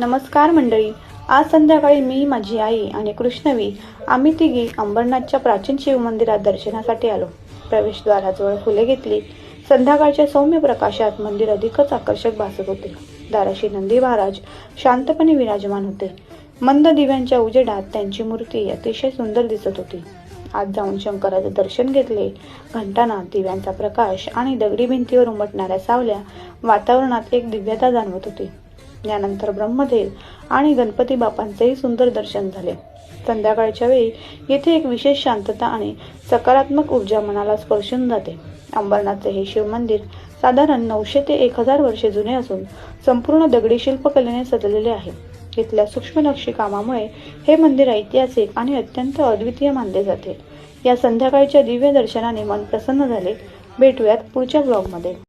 नमस्कार मंडळी. आज संध्याकाळी मी माझी आई आणि कृष्णवी आम्ही तिघी अंबरनाथच्या प्राचीन शिवमंदिरात दर्शनासाठी आलो. प्रवेशद्वाराजवळ फुले घेतली. संध्याकाळच्या सौम्य प्रकाशात मंदिर अधिकच आकर्षक भासत होते. दाराशी नंदी महाराज शांतपणे विराजमान होते. मंद दिव्यांच्या उजेडात त्यांची मूर्ती अतिशय सुंदर दिसत होती. आज जाऊन शंकराचे दर्शन घेतले. घंटाना दिव्यांचा प्रकाश आणि दगडी भिंतीवर उमटणाऱ्या सावल्या वातावरणात एक दिव्यता जाणवत होती. यानंतर ब्रह्मदेव आणि गणपती बापांचेही सुंदर दर्शन झाले. संध्याकाळच्या वेळी येथे एक विशेष शांतता आणि सकारात्मक ऊर्जा मनाला स्पर्शून जाते. अंबरनाथचे हे शिव मंदिर साधारण नऊशे ते एक हजार वर्षे जुने असून संपूर्ण दगडी शिल्पकलेने सजलेले आहे. इथल्या सूक्ष्म नक्षीकामामुळे हे मंदिर ऐतिहासिक आणि अत्यंत अद्वितीय मानले जाते. या संध्याकाळच्या दिव्य दर्शनाने मन प्रसन्न झाले. भेटूयात पुढच्या ब्लॉगमध्ये.